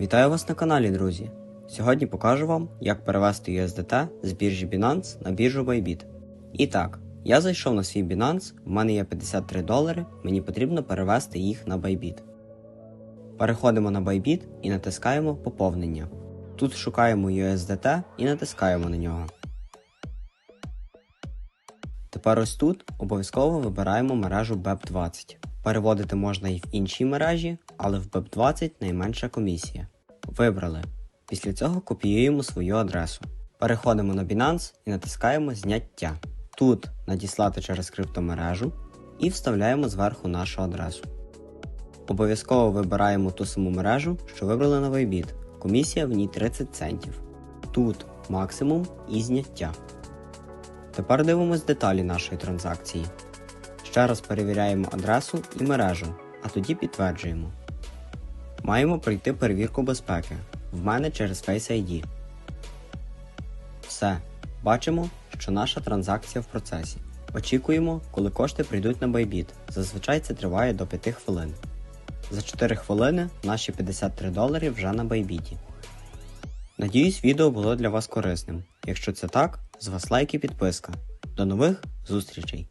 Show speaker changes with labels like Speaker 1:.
Speaker 1: Вітаю вас на каналі, друзі! Сьогодні покажу вам, як перевести USDT з біржі Binance на біржу Bybit. І так, я зайшов на свій Binance, в мене є 53 долари, мені потрібно перевести їх на Bybit. Переходимо на Bybit і натискаємо Поповнення. Тут шукаємо USDT і натискаємо на нього. Тепер ось тут обов'язково вибираємо мережу BEP20. Переводити можна і в іншій мережі, але в BEP20 найменша комісія. Вибрали. Після цього копіюємо свою адресу. Переходимо на Binance і натискаємо Зняття. Тут надіслати через криптомережу і вставляємо зверху нашу адресу. Обов'язково вибираємо ту саму мережу, що вибрали на Bybit. Комісія в ній 30 центів. Тут максимум і зняття. Тепер дивимось деталі нашої транзакції. Ще раз перевіряємо адресу і мережу, а тоді підтверджуємо. Маємо пройти перевірку безпеки. В мене через Face ID. Все. Бачимо, що наша транзакція в процесі. Очікуємо, коли кошти прийдуть на Bybit. Зазвичай це триває до 5 хвилин. За 4 хвилини наші 53 долари вже на Bybit. Надіюсь, відео було для вас корисним. Якщо це так, з вас лайк і підписка. До нових зустрічей!